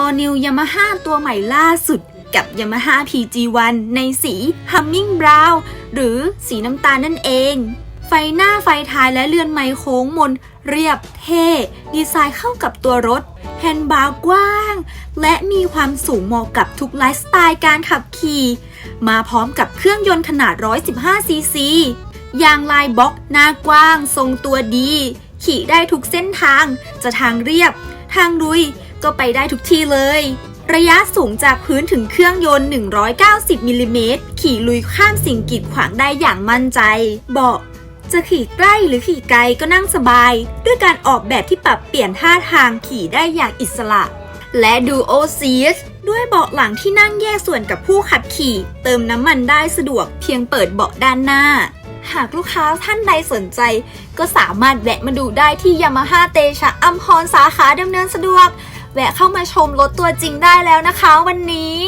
All New Yamaha ตัวใหม่ล่าสุดกับ Yamaha PG1 ในสี Humming Brown หรือสีน้ำตาลนั่นเอง ไฟหน้าไฟท้ายและเรือนไมโค้งมน เรียบเท่ ดีไซน์เข้ากับตัวรถ แฮนด์บาร์กว้าง และมีความสูงเหมาะกับทุกไลฟ์สไตล์การขับขี่ มาพร้อมกับเครื่องยนต์ขนาด 115 ซีซี ยางลายบล็อกหน้ากว้าง ทรงตัวดี ขี่ได้ทุกเส้นทาง จะทางเรียบ ทางลุย ก็ไปได้ทุกที่เลย ระยะสูงจากพื้นถึงเครื่องยนต์ 190มิลลิเมตรขี่ลุยข้ามสิ่งกีดขวางได้อย่างมั่นใจ เบาะจะขี่ใกล้หรือขี่ไกลก็นั่งสบาย ด้วยการออกแบบที่ปรับเปลี่ยนท่าทางขี่ได้อย่างอิสระ และดูโอซีสด้วยเบาะหลังที่นั่งแยกส่วนกับผู้ขับขี่ เติมน้ำมันได้สะดวกเพียงเปิดเบาะด้านหน้า หากลูกค้าท่านใดสนใจ ก็สามารถแวะมาดูได้ที่ยามาฮ่าเตชะอัมพรสาขาดำเนินสะดวก แวะเข้ามาชมรถตัวจริงได้แล้วนะคะวันนี้